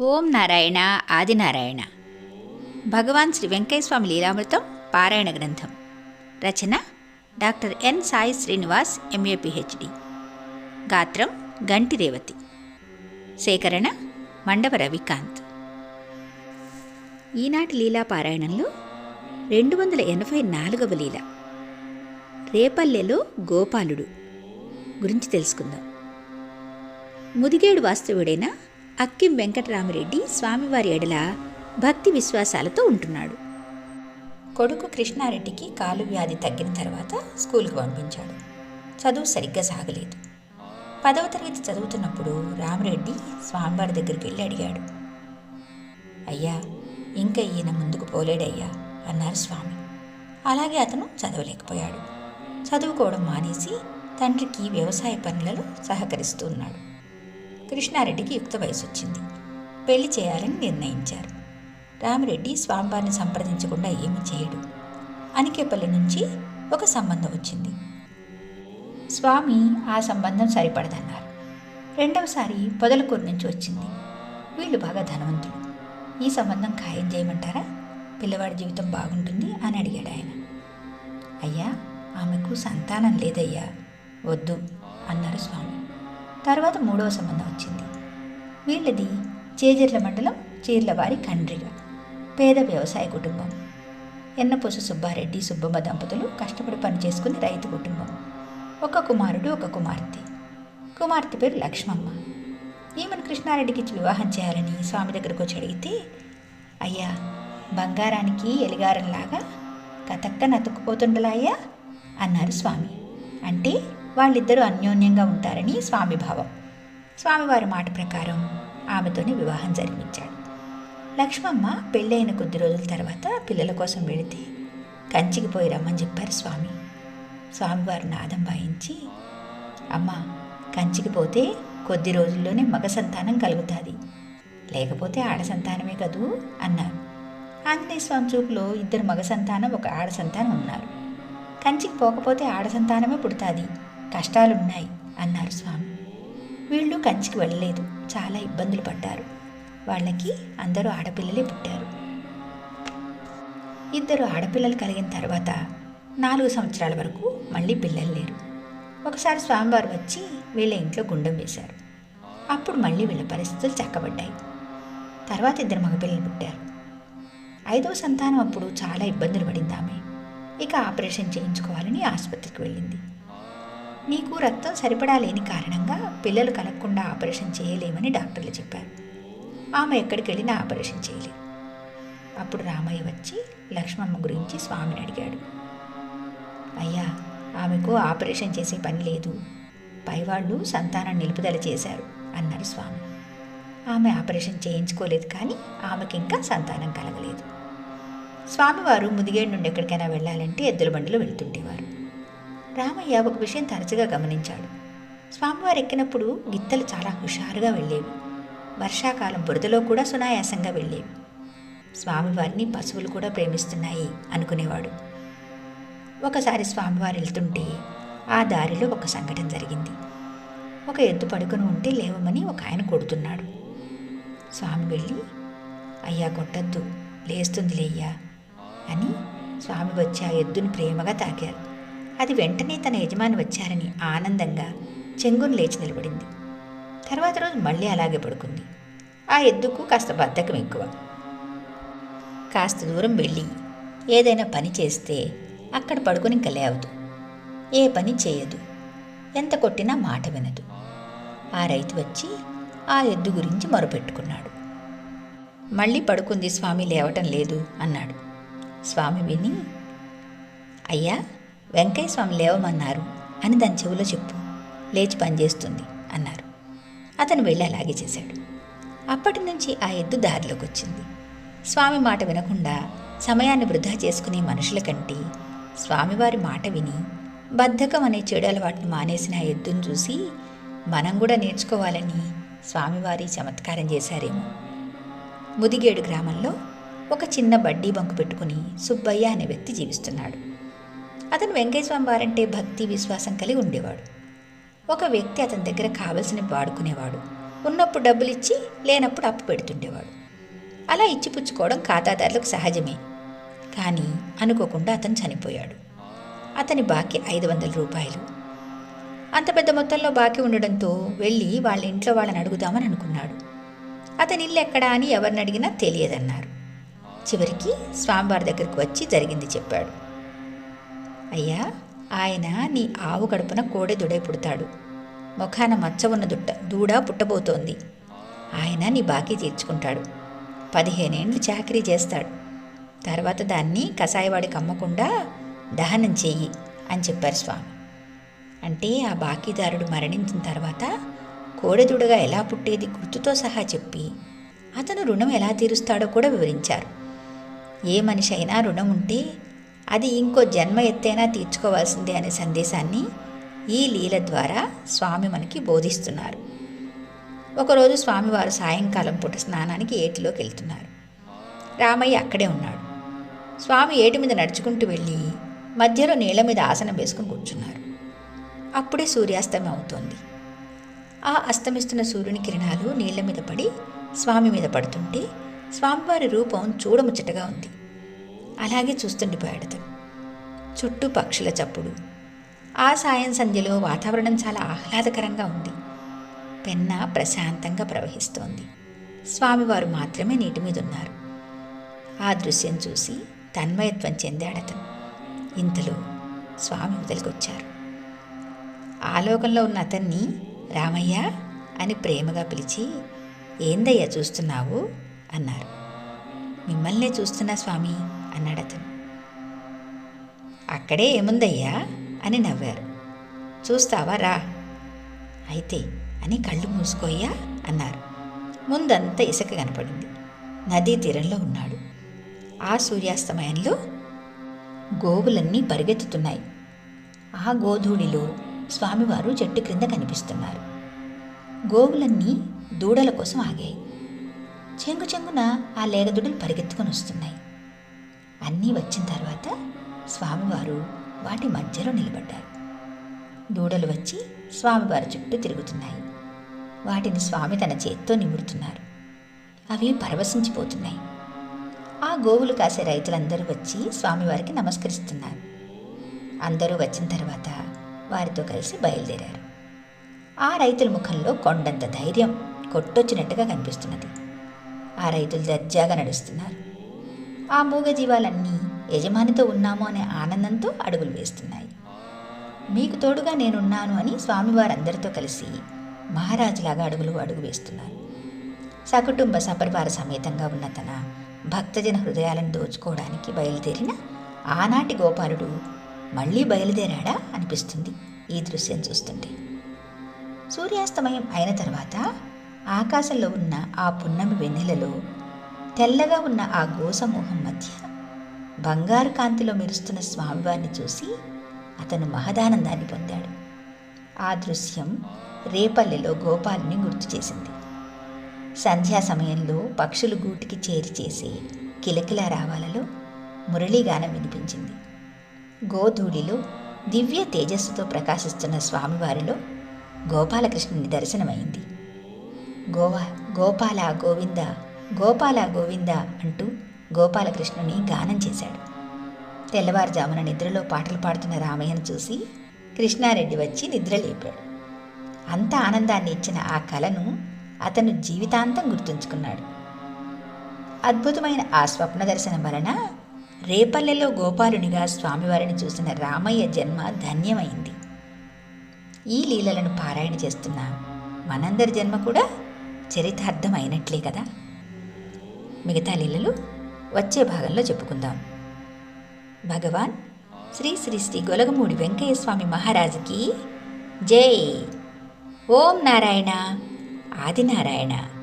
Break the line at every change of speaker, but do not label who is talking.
ఓం నారాయణ ఆదినారాయణ భగవాన్ శ్రీ వెంకయ్యస్వామి లీలామృతం పారాయణ గ్రంథం. రచన doctor N Sai Srinivas M A PhD. గాత్రం గంటి రేవతి. సేకరణ మండవ రవికాంత్. ఈనాటి లీలా పారాయణంలో రెండు వందల ఎనభై నాలుగవ లీల. రేపల్లెలో గోపాలుడు గురించి తెలుసుకుందాం. ముదిగేడు వాస్తవుడైన అక్కిం వెంకటరామరెడ్డి స్వామివారి ఎడల భక్తి విశ్వాసాలతో ఉంటున్నాడు. కొడుకు కృష్ణారెడ్డికి కాలు వ్యాధి తగ్గిన తర్వాత స్కూల్కి పంపించాడు. చదువు సరిగ్గా సాగలేదు. పదవ తరగతి చదువుతున్నప్పుడు రామరెడ్డి స్వామివారి దగ్గరికి వెళ్ళి అడిగాడు. అయ్యా ఇంకా ఈయన ముందుకు పోలేడయ్యా అన్నారు స్వామి. అలాగే అతను చదవలేకపోయాడు. చదువుకోవడం మానేసి తండ్రికి వ్యవసాయ పనులలో సహకరిస్తూ ఉన్నాడు. కృష్ణారెడ్డికి యుక్త వయసు వచ్చింది పెళ్ళి చేయాలని నిర్ణయించారు. రామిరెడ్డి స్వామివారిని సంప్రదించకుండా ఏమీ చేయడు. అనికేపల్లి నుంచి ఒక సంబంధం వచ్చింది. స్వామి ఆ సంబంధం సరిపడదన్నారు. రెండవసారి పొదలకూరు నుంచి వచ్చింది. వీళ్ళు బాగా ధనవంతులు. ఈ సంబంధం ఖాయం చేయమంటారా? పిల్లవాడి జీవితం బాగుంటుంది అని అడిగాడు ఆయన. అయ్యా ఆమెకు సంతానం లేదయ్యా. వద్దు అన్నారు స్వామి. తర్వాత మూడవ సంబంధం వచ్చింది. వీళ్ళది చేజర్ల మండలం చీర్లవారి కండ్రిగా. పేద వ్యవసాయ కుటుంబం. ఎన్నపూసు సుబ్బారెడ్డి సుబ్బమ్మ దంపతులు కష్టపడి పనిచేసుకుని రైతు కుటుంబం. ఒక కుమారుడు ఒక కుమార్తె. కుమార్తె పేరు లక్ష్మమ్మ. ఈమెను కృష్ణారెడ్డికి ఇచ్చి వివాహం చేయాలని స్వామి దగ్గరకు వచ్చి అడిగితే అయ్యా బంగారానికి ఎలిగారంలాగా కతక్క నతుక్కుపోతుండలా అయ్యా అన్నారు స్వామి. అంటే వాళ్ళిద్దరూ అన్యోన్యంగా ఉంటారని స్వామి భావం స్వామివారి మాట ప్రకారం ఆమెతోనే వివాహం జరిపించాడు. లక్ష్మమ్మ పెళ్ళైన కొద్ది రోజుల తర్వాత పిల్లల కోసం వెళితే కంచికి పోయి రమ్మని చెప్పారు స్వామి. స్వామివారు నాదం వాయించి అమ్మ కంచికి పోతే కొద్ది రోజుల్లోనే మగ సంతానం కలుగుతుంది. లేకపోతే ఆడ సంతానమే కదూ అన్నారు. ఆంజనేయ స్వామి చూపులో ఇద్దరు మగ సంతానం ఒక ఆడ సంతానం ఉన్నారు. కంచికి పోకపోతే ఆడ సంతానమే పుడుతుంది. కష్టాలున్నాయి అన్నారు స్వామి. వీళ్ళు కంచికి వెళ్ళలేదు. చాలా ఇబ్బందులు పడ్డారు. వాళ్ళకి అందరూ ఆడపిల్లలే పుట్టారు. ఇద్దరు ఆడపిల్లలు కలిగిన తర్వాత నాలుగు సంవత్సరాల వరకు మళ్ళీ పిల్లలు లేరు. ఒకసారి స్వామివారు వచ్చి వీళ్ళ ఇంట్లో గుండం వేశారు. అప్పుడు మళ్ళీ వీళ్ళ పరిస్థితులు చక్కబడ్డాయి. తర్వాత ఇద్దరు మగపిల్లలు పుట్టారు. ఐదవ సంతానం అప్పుడు చాలా ఇబ్బందులు పడింది ఆమె. ఇక ఆపరేషన్ చేయించుకోవాలని ఆసుపత్రికి వెళ్ళింది. నీకు రక్తం సరిపడా లేని కారణంగా పిల్లలు కలగకుండా ఆపరేషన్ చేయలేమని డాక్టర్లు చెప్పారు. ఆమె ఎక్కడికి వెళ్ళినా ఆపరేషన్ చేయలేదు. అప్పుడు రామయ్య వచ్చి లక్ష్మమ్మ గురించి స్వామిని అడిగాడు. అయ్యా ఆమెకు ఆపరేషన్ చేసే పని లేదు. పైవాళ్ళు సంతానం నిలుపుదల చేశారు అన్నారు స్వామి. ఆమె ఆపరేషన్ చేయించుకోలేదు కానీ ఆమెకి ఇంకా సంతానం కలగలేదు. స్వామివారు ముదిగేడు నుండి ఎక్కడికైనా వెళ్ళాలంటే ఎద్దుల బండిలో వెళ్తుండేవారు. రామయ్య ఒక విషయం తరచుగా గమనించాడు. స్వామివారు ఎక్కినప్పుడు గిత్తలు చాలా హుషారుగా వెళ్ళేవి. వర్షాకాలం బురదలో కూడా సునాయాసంగా వెళ్ళేవి. స్వామివారిని పశువులు కూడా ప్రేమిస్తున్నాయి అనుకునేవాడు. ఒకసారి స్వామివారు వెళ్తుంటే ఆ దారిలో ఒక సంఘటన జరిగింది. ఒక ఎద్దు పడుకుని ఉంటే లేవమని ఒక ఆయన కొడుతున్నాడు. స్వామి వెళ్ళి అయ్యా కొట్టద్దు లేస్తుంది లేయ్యా అని స్వామి వచ్చి ఆ ఎద్దుని ప్రేమగా తాకారు. అది వెంటనే తన యజమాని వచ్చారని ఆనందంగా చెంగును లేచి నిలబడింది. తర్వాత రోజు మళ్ళీ అలాగే పడుకుంది. ఆ ఎద్దుకు కాస్త బద్ధకం ఎక్కువ. కాస్త దూరం వెళ్ళి ఏదైనా పని చేస్తే అక్కడ పడుకుని ఇంకా లేవదు. ఏ పని చేయదు. ఎంత కొట్టినా మాట వినదు. ఆ రైతు వచ్చి ఆ ఎద్దు గురించి మొరపెట్టుకున్నాడు. మళ్ళీ పడుకుంది స్వామి లేవటం లేదు అన్నాడు. స్వామి విని అయ్యా వెంకయ్య స్వామి లేవమన్నారు అని దాని చెవిలో చెప్పు. లేచి పనిచేస్తుంది అన్నారు. అతను వెళ్ళి అలాగే చేశాడు. అప్పటి నుంచి ఆ ఎద్దు దారిలోకి వచ్చింది స్వామి మాట వినకుండా సమయాన్ని వృధా చేసుకునే మనుషుల కంటే స్వామివారి మాట విని బద్ధకం అనే చెడు అలవాటును మానేసిన ఆ ఎద్దును చూసి మనం కూడా నేర్చుకోవాలని స్వామివారి చమత్కారం చేశారేమో. ముదిగేడు గ్రామంలో ఒక చిన్న బడ్డీ బంకు పెట్టుకుని సుబ్బయ్య అనే వ్యక్తి జీవిస్తున్నాడు. అతను వెంకయ్యస్వామి వారంటే భక్తి విశ్వాసం కలిగి ఉండేవాడు. ఒక వ్యక్తి అతని దగ్గర కావలసినవి వాడుకునేవాడు. ఉన్నప్పుడు డబ్బులు ఇచ్చి లేనప్పుడు అప్పు పెడుతుండేవాడు. అలా ఇచ్చిపుచ్చుకోవడం ఖాతాదారులకు సహజమే. కానీ అనుకోకుండా అతను చనిపోయాడు. అతని బాకీ ఐదు వందల రూపాయలు. అంత పెద్ద మొత్తంలో బాకీ ఉండడంతో వెళ్ళి వాళ్ళ ఇంట్లో వాళ్ళని అడుగుదామని అనుకున్నాడు. అతని ఇల్లు ఎక్కడా అని ఎవరిని అడిగినా తెలియదన్నారు. చివరికి స్వామివారి దగ్గరికి వచ్చి జరిగింది చెప్పాడు. అయ్యా ఆయన నీ ఆవు గడుపున కోడె దుడై పుడతాడు. ముఖాన మచ్చ ఉన్న దుట్ట దూడ పుట్టబోతోంది. ఆయన నీ బాకీ తీర్చుకుంటాడు. పదిహేనేండ్లు చాకరీ చేస్తాడు. తర్వాత దాన్ని కషాయవాడికి అమ్మకుండా దహనం చెయ్యి అని చెప్పారు స్వామి. అంటే ఆ బాకీదారుడు మరణించిన తర్వాత కోడెదుడుగా ఎలా పుట్టేది గుర్తుతో సహా చెప్పి అతను రుణం ఎలా తీరుస్తాడో కూడా వివరించారు. ఏ మనిషి అయినా రుణం ఉంటే అది ఇంకో జన్మ ఎత్తైనా తీర్చుకోవాల్సిందే అనే సందేశాన్ని ఈ లీల ద్వారా స్వామి మనకి బోధిస్తున్నారు. ఒకరోజు స్వామివారు సాయంకాలం పూట స్నానానికి ఏటిలోకి వెళ్తున్నారు. రామయ్య అక్కడే ఉన్నాడు. స్వామి ఏటి మీద నడుచుకుంటూ వెళ్ళి మధ్యలో నీళ్ళ మీద ఆసనం వేసుకుని కూర్చున్నారు. అప్పుడే సూర్యాస్తమయం అవుతోంది. ఆ అస్తమిస్తున్న సూర్యుని కిరణాలు నీళ్ళ మీద పడి స్వామి మీద పడుతుంటే స్వామివారి రూపం చూడముచ్చటగా ఉంది. అలాగే చూస్తుండిపోయాడు అతను చుట్టూ పక్షుల చప్పుడు. ఆ సాయం సంధ్యలో వాతావరణం చాలా ఆహ్లాదకరంగా ఉంది. పెన్న ప్రశాంతంగా ప్రవహిస్తోంది. స్వామివారు మాత్రమే నీటి మీద ఉన్నారు ఆ దృశ్యం చూసి తన్మయత్వం చెందాడతను. ఇంతలో స్వామి వదిలికొచ్చారు. ఆలోకంలో ఉన్న అతన్ని రామయ్య అని ప్రేమగా పిలిచి ఏందయ్యా చూస్తున్నావు? అన్నారు. మిమ్మల్నే చూస్తున్నా స్వామి. అన్నాడు అతను అక్కడే ఏముందయ్యా? అని నవ్వారు. చూస్తావా? రా. అయితే అని కళ్ళు మూసుకోయ్యా? అన్నారు. ముందంతా ఇసుక కనపడింది. నదీ తీరంలో ఉన్నాడు. ఆ సూర్యాస్తమయంలో గోవులన్నీ పరిగెత్తుతున్నాయి. ఆ గోధూళిలో స్వామివారు చెట్టు క్రింద కనిపిస్తున్నారు. గోవులన్నీ దూడల కోసం ఆగాయి. చెంగు చెంగున ఆ లేగదూడలు పరిగెత్తుకొని వస్తున్నాయి. అన్నీ వచ్చిన తర్వాత స్వామివారు వాటి మధ్యలో నిలబడ్డారు. దూడలు వచ్చి స్వామివారి చుట్టూ తిరుగుతున్నాయి. వాటిని స్వామి తన చేత్తో నిమురుతున్నారు. అవి పరవశించిపోతున్నాయి. ఆ గోవులు కాసే రైతులందరూ వచ్చి స్వామివారికి నమస్కరిస్తున్నారు. అందరూ వచ్చిన తర్వాత వారితో కలిసి బయలుదేరారు. ఆ రైతుల ముఖంలో కొండంత ధైర్యం కొట్టొచ్చినట్టుగా కనిపిస్తున్నది. ఆ రైతులు దర్జాగా నడుస్తున్నారు. ఆ మూగజీవాలన్నీ యజమానితో ఉన్నాము అనే ఆనందంతో అడుగులు వేస్తున్నాయి. మీకు తోడుగా నేనున్నాను అని స్వామివారందరితో కలిసి మహారాజులాగా అడుగులు అడుగు వేస్తున్నారు. సకుటుంబ సపరివార సమేతంగా ఉన్న తన భక్తజన హృదయాలను దోచుకోవడానికి బయలుదేరిన ఆనాటి గోపాలుడు మళ్ళీ బయలుదేరాడా అనిపిస్తుంది ఈ దృశ్యం చూస్తుంటే. సూర్యాస్తమయం అయిన తర్వాత ఆకాశంలో ఉన్న ఆ పున్నమి వెన్నెలలో తెల్లగా ఉన్న ఆ గోసమూహం మధ్య బంగారు కాంతిలో మెరుస్తున్న స్వామివారిని చూసి అతను మహదానందాన్ని పొందాడు. ఆ దృశ్యం రేపల్లెలో గోపాల్ని గుర్తు చేసింది. సంధ్యా సమయంలో పక్షులు గూటికి చేరి చేసే కిలకిల రావాలలో మురళీగానం వినిపించింది. గోధూళిలో దివ్య తేజస్సుతో ప్రకాశిస్తున్న స్వామివారిలో గోపాలకృష్ణుని దర్శనమైంది. గోవా గోపాల గోవింద గోపాల గోవింద అంటూ గోపాలకృష్ణుని గానం చేశాడు. తెల్లవారుజామున నిద్రలో పాటలు పాడుతున్న రామయ్యను చూసి కృష్ణారెడ్డి వచ్చి నిద్ర లేపాడు అంత ఆనందాన్ని ఇచ్చిన ఆ కళను అతను జీవితాంతం గుర్తుంచుకున్నాడు. అద్భుతమైన ఆ స్వప్న దర్శనం వలన రేపల్లెలో గోపాలునిగా స్వామివారిని చూసిన రామయ్య జన్మ ధన్యమైంది. ఈ లీలలను పారాయణ చేస్తున్న మనందరి జన్మ కూడా చరితార్థమైనట్లే కదా? మిగతా లీలలు వచ్చే భాగంలో చెప్పుకుందాం. భగవాన్ శ్రీ శ్రీ శ్రీ గొలగమూడి వెంకయ్య స్వామి మహారాజుకి జై. ఓం నారాయణ. ఆదినారాయణ.